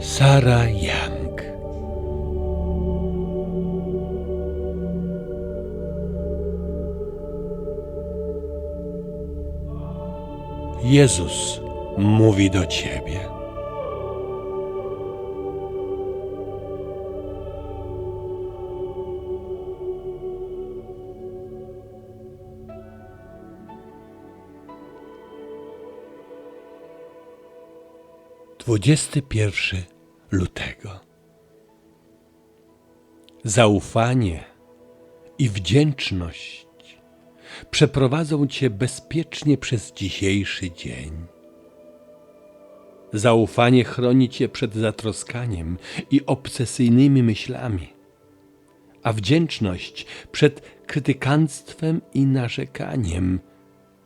Sara Young. Jezus mówi do ciebie. Dwudziesty pierwszy lutego. Zaufanie i wdzięczność przeprowadzą cię bezpiecznie przez dzisiejszy dzień. Zaufanie chroni cię przed zatroskaniem i obsesyjnymi myślami, a wdzięczność przed krytykanstwem i narzekaniem,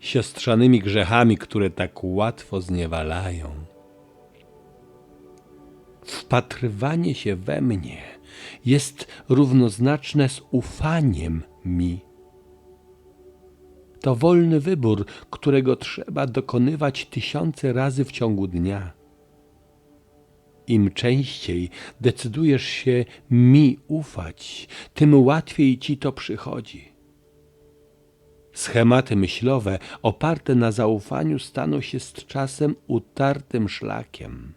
siostrzanymi grzechami, które tak łatwo zniewalają. Wpatrywanie się we mnie jest równoznaczne z ufaniem mi. To wolny wybór, którego trzeba dokonywać tysiące razy w ciągu dnia. Im częściej decydujesz się mi ufać, tym łatwiej ci to przychodzi. Schematy myślowe oparte na zaufaniu staną się z czasem utartym szlakiem.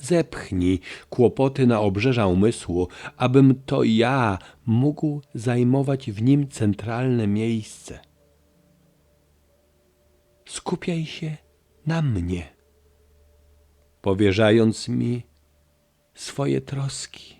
Zepchnij kłopoty na obrzeża umysłu, abym to ja mógł zajmować w nim centralne miejsce. Skupiaj się na mnie, powierzając mi swoje troski.